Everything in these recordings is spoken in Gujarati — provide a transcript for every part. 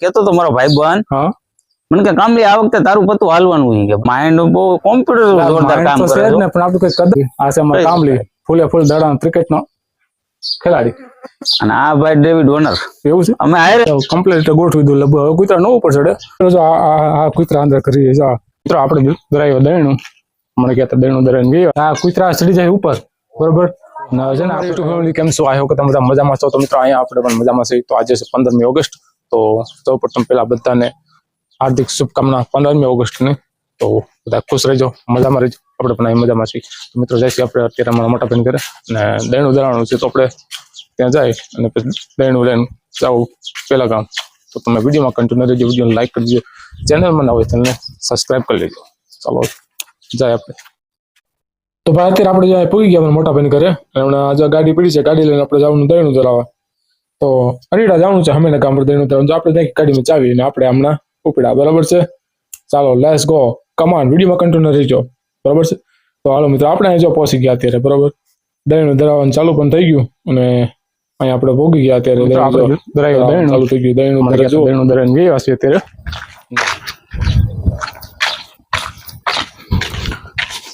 કેતો તો મારો ભાઈ બહેન હા. મને કે કામલી આ વખતે તારું પતું હાલવાનું છે. કે માઇન્ડ બહુ કોમ્પ્યુટર જોરદાર કામ કરે છે. ને પણ આપણું કઈ કદ આ છે મારા કઈ કામલી ફૂલે ફૂલ દડાનો ક્રિકેટ નો ખેલાડી. અને આ ભાઈ ડેવિડ ઓનર એવું છે? અમે આયરે કમ્પ્લીટ ગોઠવી દઉં લગભગ. હવે કૂતરા નવું ઉપર ચડે જો આ આ કૂતરા અંદર કરી જો આ મિત્રો આપણે દરાયો દયણું. મને કહેતા દયણું દરાઈને ગયો. આ કૂતરા ચડી જાય ઉપર. બરોબર? ના છે ને આપણે કેમ શું આવ્યો કે તમે બધા મજામાં છો? તો મિત્રો અહીંયા આપણે પણ મજામાં છીએ. તો આજે છે પંદરમી ઓગસ્ટ. તો સૌ પ્રથમ પહેલા બધાને હાર્દિક શુભકામના પંદરમી ઓગસ્ટની. તો બધા ખુશ રહેજો, મજામાં રહેજો. આપણે પણ મજામાં છીએ. મિત્રો, જાય છે આપણે અત્યારે અમારા મોટા બેન ઘરે. અને દયણું દરાણું છે તો આપણે ત્યાં જાય અને પછી દહીણું લઈને જાઓ પહેલા ગામ. તો તમે વિડીયોમાં કન્ટિન્યુ રહેજો વીડિયો લાઈક કરી દેજો ચેનલમાં ના હોય ચેનલને સબસ્ક્રાઈબ કરી લેજો. ચાલો, જાય આપણે. તો ભાઈ, અત્યારે આપણે જાય પૂરી ગયા મોટા ભાઈ ઘરે. અને હમણાં આજે ગાડી પડી છે, ગાડી લઈને આપણે જવાનું દયણું ધરાવવા. તો અડીડા જવાનું છે હમણાં કામ પર દયણું તો આપણે ત્યાં ગાડીમાં ચાવી અને આપણે હમણાં ઉપડ્યા બરાબર છે? ચાલો લેસ ગો કમાન વિડીયોમાં કન્ટિન્યુ રહીજો. બરાબર છે? તો હાલો મિત્રો આપણે અહીં જો પહોંચી ગયા અત્યારે બરાબર? દયણું ધરાવવાનું ચાલુ પણ થઈ ગયું અને અહીંયા આપણે ભોગી ગયા અત્યારે. આપણે ચાલુ થઈ ગયું. દરાયું દયણું દરાઈને ગયા છીએ અત્યારે.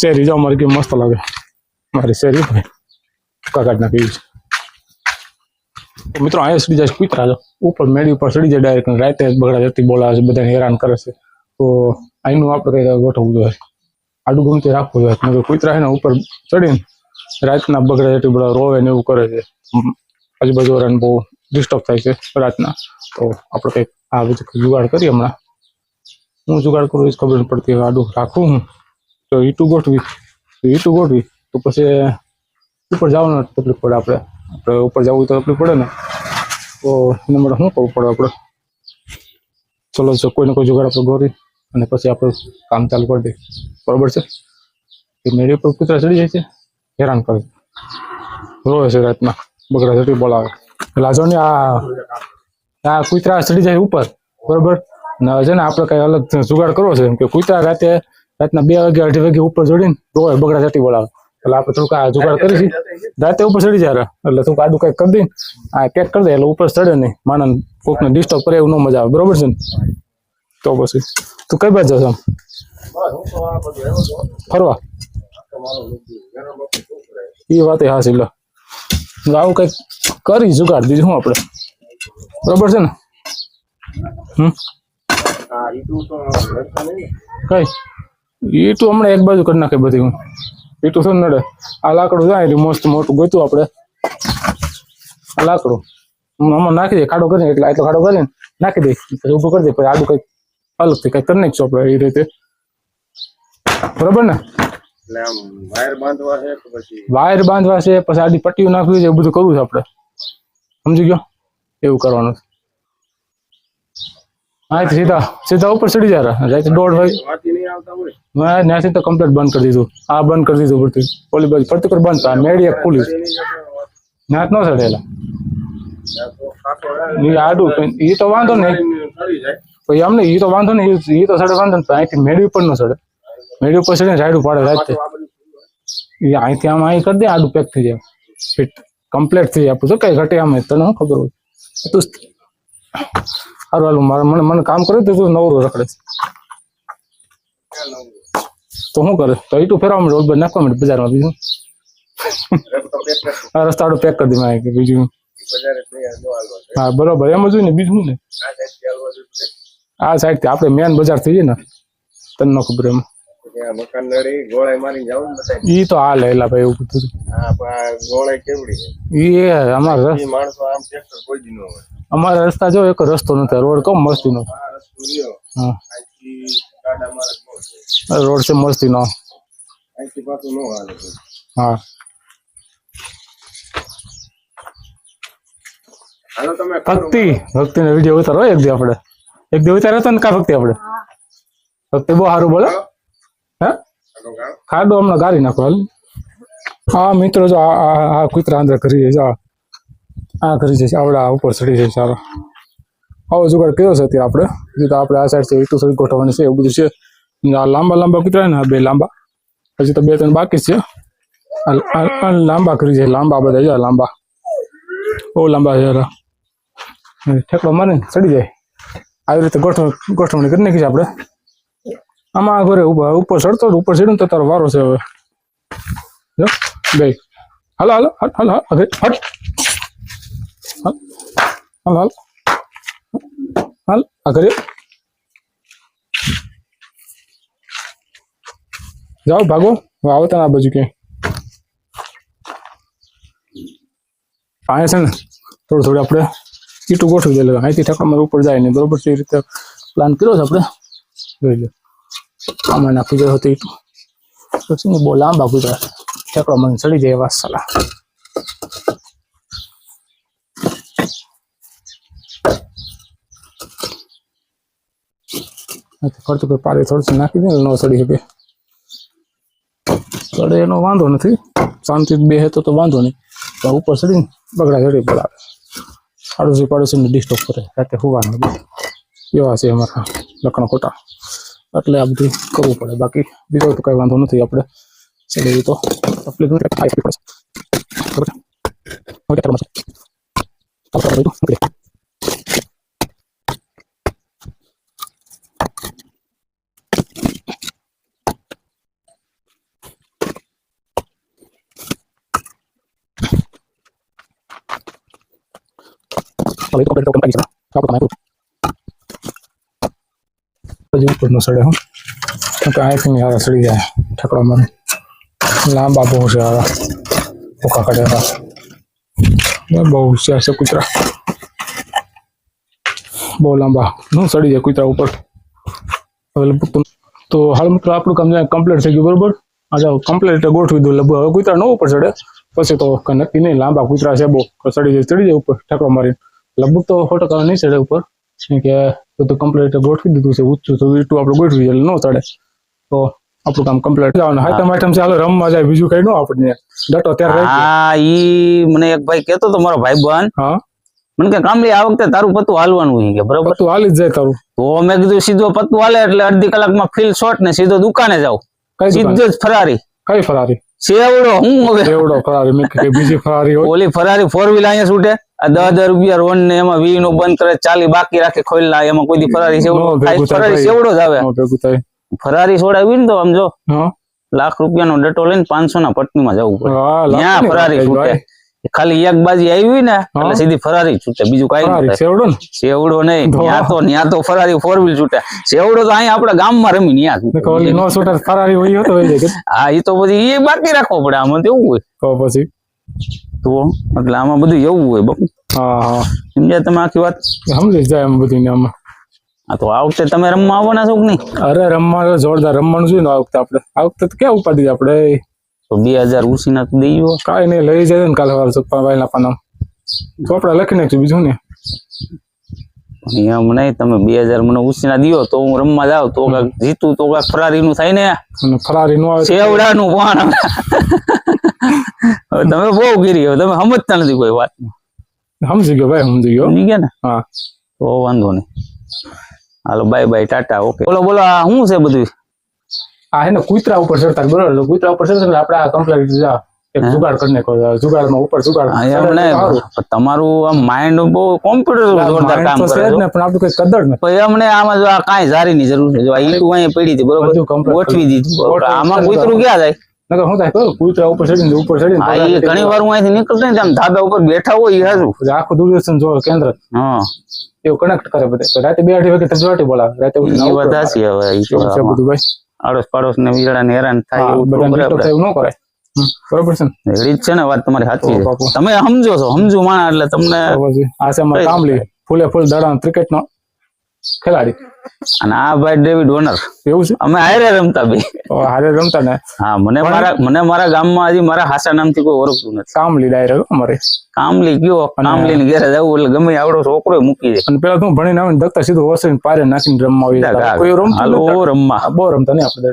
શેરી જાઓ મારી કેવી મસ્ત લાગે. મારી શેરી ભાઈ. કાકાટ નાખી છે. તો મિત્રો, અહીંયા સુધી જાય કૂતરા છે ઉપર મેળી ઉપર ચડી જાય ડાયરેક્ટ રાતે બગડા જતી બોલાવે છે, બધાને હેરાન કરે છે. તો અહીંનું આપણે કઈ ગોઠવવું જોઈએ. આડું ગમતી રાખવું જોઈએ. નકર કૂતરા એના ઉપર ચડીને રાતના બગડા જતી બધા રોવે ને એવું કરે છે. આજુબાજુ વાળાને બહુ ડિસ્ટર્બ થાય છે રાતના. તો આપણે કંઈક આ બધું જુગાડ કરીએ હમણાં. હું જુગાડ કરું એ ખબર પડતી. આડું રાખું હું. તો ઈટું ગોઠવી. તો ઈટું ગોઠવી. તો પછી ઉપર જવાનું તકલીફ પડે આપણે. આપણે ઉપર જવું તો આપણે પડે ને. તો એના માટે શું કરવું પડે આપણે? ચલો, જો કોઈને કોઈ જુગાડ આપણે ગોરી અને પછી આપણે કામ ચાલુ કરી દઈએ. બરોબર છે? એ મેળી ઉપર કૂતરા ચડી જાય છે, હેરાન કરે. રોવે છે રાતના, બગડા ચડી બોલાવે. પેલા જો ને આ આ કૂતરા ચડી જાય ઉપર, બરોબર? ને છે ને આપણે કઈ અલગ જુગાડ કરવો છે, એમ કે કૂતરા રાતે રાતના બે વાગે અઢી વાગે ઉપર ચડીને રોવે, બગડા ચટી બોલાવે. એટલે આપણે થોડુંક આ જુગાડ કરીશું રાતે ઉપર ચડી જાય એટલે થોડુંક આડું કઈ કરી દઈ આ પેક કરી દે એટલે ઉપર ચડે નહીં. માનન કોકને ડિસ્ટર્બ કરે એવું ન મજા આવે. બરોબર છે ને? તો પછી તું કઈ બાજુ જશો ફરવા? એ વાત હાસી લો. આવું કંઈક કરી જુગાડ દીધું શું આપણે? બરોબર છે ને? હમ? કઈ? ઈટું હમણાં એક બાજુ કરી નાખે બધી હું. ઈટું શું નડે. આ લાકડું જાય એટલે મસ્ત મોટું ગોતું આપણે. આ લાકડું. આમાં નાખી દે ખાડો કરીને એટલે આટલો ખાડો કરીને નાખી દે પછી ઊભું કરી દે પછી આડું કંઈક અલગથી કંઈક કરી નાખીશું આપણે એ રીતે. બરોબર ને? વાયર બાંધવા છે પછી? વાયર બાંધવા છે પછી આડી પટ્ટીઓ નાખવી છે એવું બધું કરવું છે આપણે. સમજી ગયો? એવું કરવાનું છે. હા સીધા સીધા ઉપર ચડી જાય રાતે દોઢ વાગે મેં ત્યાંથી તો કમ્પ્લેટ બંધ કરી દીધું. આ બંધ કરી દીધું પડતું ઓલી બાજુ ફરતી બંધ આ મેળી એક ખુલી નાત ન ચડેલા. એ આડું એ તો વાંધો નહીં. પછી અમને એ તો વાંધો નહીં. એ તો સડે વાંધો નહીં અહીંથી મેળી ઉપર ન ચડે. મેળી ઉપર ચડીને રાયડું પાડે રાતે. એ અહીંથી આમ અહીં કરી દે, આડું પેક થઈ જાય. ફિટ કમ્પ્લેટ થઈ જાય. તો કઈ ઘટે આમ તને ખબર હોય? તું સારું હાલું મારે મને મને કામ કરે તો તું નવરો રખડે. તો શું કરે તો ઈટું ફેરવા મળે ઓલબર નાખવા મળે બજારમાં બીજું રસ્તા પેક કરતો. આ રસ્તાડું પેક કરી દે મારે કે બીજું. હા બરોબર એમ જ હોય ને બીજું ને આ સાઈડથી આપણે મેન બજાર થઈ જાય ને તને ખબર એમ ઈ તો હાલ એલા ભાઈ એવું બધું ગોળાઈ કેવડી એ અમારા માણસો આમ ટ્રેક્ટર કોઈ દી ન હોય અમારા રસ્તા જો એક રસ્તો નથી રોડ કમ મસ્તી નો. રોડ છે મસ્તી નો. હા. ભક્તિ ભક્તિ. નો વીડિયો ઉતારો એક દી આપણે. એક દી ઉતાર્યો હતો ને કા ભક્તિ આપણે? ભક્તિ બહુ સારું બોલો. હે? ખાડો હમણાં ગારી નાખો હાલ. હા મિત્રો જો આ આ આ કૂતરા અંદર કરી છે આ કરી છે આવડા ઉપર ચડી છે સારો આવો જુગાડ કયો છે અત્યારે આપણે. હજી તો આપણે આ સાઈડ છે તો સુધી ગોઠવવાની છે, એવું બધું છે. આ લાંબા લાંબા કૂતરા ને બે લાંબા. હજી તો બે ત્રણ બાકી છે. આ- આ આ લાંબા કરી છે લાંબા બધા આ લાંબા. બહુ લાંબા છે ઠેકડો મારે ચડી જાય. આવી રીતે ગોઠવ, ગોઠવણી કરી નાખી છે આપણે. આમાં ઘરે ઊભા ઉપર ચડતો ઉપર ચડ્યું તો તારો વારો છે હવે. જો બે હાલો હાલો હાલો હાલો હટ. હાલ. હાલ હાલ. હાલ આગળ જાઓ, ભાગો. આવો તને આ બાજુ કે અહીંયા છે ને, થોડું થોડું આપણે ઈટું ગોઠવી દે અહીંથી ઠકામાં ઉપર જાય ને બરોબર છે, એ રીતે પ્લાન કર્યો છે આપણે. જોઈ લો. આમાં નાખી જાય હતું ઈટું. પછી બહુ લાંબા ગુજરાત ઠેકડો મને ચડી જાય એવા સલાહ ફરતું કોઈ પાડી થોડું નાખી દે ને ન ચડી શકે. ચડે એનો વાંધો નથી. શાંતિ બે તો તો વાંધો નહીં. પણ ઉપર ચડીને બગડા ચડી બોલાવે પાડોશી પાડોશીને ડિસ્ટર્બ કરે. રાતે હોવાનું એવા છે અમારા લખણ ખોટા. એટલે આ બધું કરવું પડે. બાકી બીજો તો કઈ વાંધો નથી આપણે. ચડી તો તકલીફ નથી. ખાઈ પી પડશે બરાબર છે? હવે ક્યાં કરવાનું છે? ચાલો, ચાલો, બધું નીકળીએ. ચાલો, એ તો complete કરી નાખીશું. આપણે તમે હજી ઉપર નો સડે હું અહીંથી યાર સડી જાય, ઠકડો મને લાંબા બહુ છે આવા ભૂખા કાઢ્યા બહુ હોશિયાર છે કૂતરા. બહુ લાંબા. નું સડી જાય કૂતરા ઉપર? તો- હાલ મિત્રો આપણું કામ કમ્પ્લીટ થઈ ગયું, બરોબર? આજે કમ્પ્લીટ ગોઠવી દઉં લગભગ હવે કૂતરા ન ઉપર ચડે. પછી તો નક્કી નહીં, લાંબા કૂતરા છે બહુ. સડી જાય ચડી જાય ઉપર, ઠેકડો મારીને. લગભગ તો સો ટકા નહીં ચડે ઉપર કેમ કે બધું કમ્પ્લીટ ગોઠવી દીધું છે ઊંચું તો વીટું આપણે ગોઠવી એટલે ન ચડે તો આપણું કામ કમ્પ્લીટ જવાનું હાઈટમ આઈટમ ચાલો રમવા જાય બીજું કઈ ન આપણને ડટો ત્યારે રહી ગયો. હા ઈ મને એક ભાઈ કેતો તો મારો ભાઈ બન હા મને કે કામલી આ વખતે તારું પતું હાલવાનું છે કે બરોબર તું હાલી જ જાય તારું તો મેં કીધું સીધો પતું હાલે એટલે અડધી કલાકમાં ફીલ શોટ ને સીધો દુકાને જાવ કઈ દુકાન? સીધો જ ફરારી કઈ ફરારી સેવડો હું હવે એવડો ફરારી મેં કીધું કે બીજી ફરારી હોય ઓલી ફરારી ફોર વ્હીલ અહીંયા છૂટે આ દસ હજાર રૂપિયા રોન ને એમાં વી નું બંધ કરે ચાલી બાકી રાખે ખોલ ના એમાં કોઈ ફરારી સેવડો ફરારી સેવડો જ આવે. ન ફરારી છોડાવી ને તો આમ જો લાખ લાખ રૂપિયાનો ડટો લઈને પાંચસો ના પટનીમાં જવું પડે. ત્યાં ફરારી છૂટે? ખાલી એક બાજી આવી ને એટલે સીધી ફરારી છૂટે બીજું કઈ સેવડો સેવડો નહીં. ત્યાં તો ત્યાં તો ફરારી ફોર વ્હીલ છૂટે. સેવડો તો અહીંયા આપડા ગામમાં રમી ને ત્યાં ફરારી હોય હા એ તો પછી એ બાકી રાખવો પડે આમાં તેવું હોય. તો પછી? તો એટલે આમાં બધું એવું હોય બાપુ હા હા. સમજ્યા તમે આખી વાત? સમજી જાય એમ બધું આમાં. હા તો આ વખતે તમે રમવા આવવાના છો કે નહીં? અરે રમવા જોરદાર રમવાનું ને આ વખતે આપણે. આ વખતે તો ક્યાં ઉપાડી આપણે? તો બે હજાર ઉસીના તો દઈ આવો. કાંઈ નહીં લઈ જાય ને કાલે સવારે સુખપા ભાઈ પાના તો આપણે લખી નાખ્યું બીજું ને. એમ નહીં તમે બે હજાર મને ઉસીના દિયો તો હું રમવા જાઉં તો જીતું તો ફરારી નું થાય ને. ફરારી નું આવે તો સેવડાનું પણ. તમે બહુ ગીરી હવે તમે સમજતા નથી કોઈ વાત સમજી ગયો ભાઈ સમજી ગયો. સમજી ગયા ને? હા. તો વાંધો નહીં. હાલો બાય બાય ટાટા ઓકે બોલો બોલો આ શું છે બધું? આ હે ને કૂતરા ઉપર ચડતા બરોબર? કુતરા ઉપર ચડતા આપણે આ કમ્પ્લેટ એક જુગાડ કરીને જુગાડમાં ઉપર જુગાડ. તમારું આમ માઇન્ડ બહુ કોમ્પ્યુટર જોરદાર કામ કરે છે પણ આપણું કઈ કદર નથી. પણ એમને આમાં જો આ કાંઈ જારીની જરૂર છે. જો આ ઈંટું અહીંયા પડી હતી બરોબર? ગોઠવી દીધું આમાં કૂતરું ક્યાં જાય? નકર શું થાય ખબર કૂતરા ઉપર ચડીને ઉપર ચડીને હા એ ઘણી વાર હું અહીંથી નીકળતો ને આમ ધાબા ઉપર બેઠા હોય એ હાજુ. આખું દૂરદર્શન જો કેન્દ્ર. હા. એવું કનેક્ટ કરે બધે. રાતે બે અઢી વાગે તજવાટી બોલાવે. રાતે કરે. હવે એવું છે બધું ભાઈ. આડોશ પાડોશ ને ને હેરાન થાય એવું ન હમ, બરોબર છે ને? છે ને વાત તમારી સાચી છે. તમે સમજો છો સમજુ માણા એટલે તમને આ છે અમારે કામલી. ફૂલે ફૂલ દાડા ક્રિકેટ નો ખેલાડી. અને આ ભાઈ ડેવિડ ઓનર એવું છે? અમે હારે રમતા બે હારે રમતા ને? હા મને મારા મને મારા ગામમાં હજી મારા હાસા નામથી કોઈ ઓળખતું નથી. કામલી ડાયરેક્ટ અમારે. કામલી કયો કામલી ની ઘેરે જવું એટલે ગમે આવડો છોકરો મૂકી દે. અને પેલા તું ભણીને આવીને દખતા સીધું વસરીને પારે નાખીને રમવા આવી કોઈ રમતું રમવા. બહુ રમતા આપણે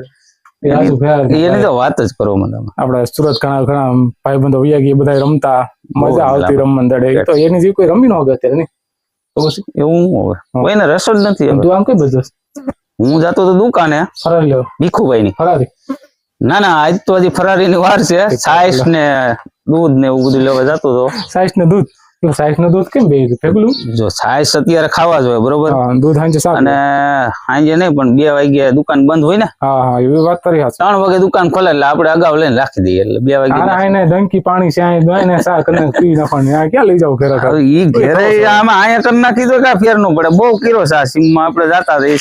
આજુ ભેગા એની તો વાત જ કરો મને આપડે સુરત ઘણા ઘણા ભાઈબંધો વૈયા ગયા બધા રમતા. મજા આવતી મજા. રમવા દડે તો એની જે કોઈ રમી ન હોય અત્યારે નહીં? તો પછી એવું હું. હવે ભાઈ રસોડ રસ જ નથી. તું આમ કઈ બધું? હું જતો તો દુકાને ફરારી લેવો. ભીખુભાઈ ની ફરારી? ના ના આજ તો હજી ફરારી ની વાર છે. સાઈસ ને દૂધ ને એવું બધું લેવા જતો તો. સાઈસ ને દૂધ? એટલે સાઈઝનું દૂધ કેમ બે ફેકલું જો છાશ અત્યારે ખાવા જોઈએ બરોબર? દૂધ અને સાંજે નહીં પણ બે વાગ્યા દુકાન બંધ હોય ને? હા હા એવી વાત કરી. ત્રણ વાગે દુકાન ખોલે એટલે આપણે અગાઉ લઈને રાખી દઈએ એટલે બે વાગે આઈને ડંકી પાણી છે આઈને દોઈને સા કરીને પી નાખવાની. આ ક્યાં લઈ જાવ ઘરે ઘરે? ઈ ઘેરે આમાં અહીંયા કરી નાખી તો કા ફેર નો પડે. બહુ કીરો સા આ સીમમાં આપણે જાતા એ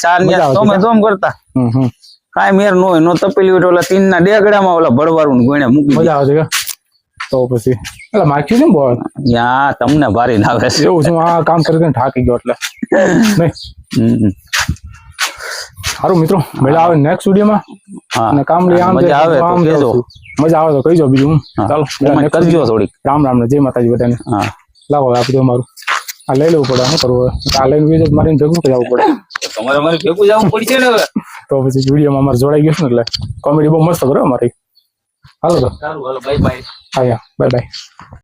કરતા. હમ મેર નો હોય નો તપેલી ઓલા તીન ના ડેગડામાં ઓલા ભરવારું ગોણે મૂકી મજા આવે તો પછી. એટલે માખ્યું ને બોલ? યા તમને ભારી ના આવે છે. એવું છું આ કામ કરી કરીને થાકી ગયો એટલે. નહીં. સારું મિત્રો મજા આવે નેક્સ્ટ વિડીયોમાં અને કામ લઈ આમ મજા આવે તો આમ કહેજો. મજા આવે તો કહીજો બીજું. હું. ચાલો next કરજો થોડીક. રામ રામ ને જય માતાજી બધાને. હા. લાવો આપી દો મારું. આ લઈ લેવું પડે શું કરવું? આ લઈને બીજું મારીને ભેગું જવું પડે. તમારે મારે ભેગું જવું પડશે ને હવે? તો પછી વિડીયોમાં અમારે જોડાઈ ગયું ને એટલે. કોમેડી બહુ મસ્ત કરો અમારી હાલો તો. સારું હાલો બાય બાય હા બાય બાય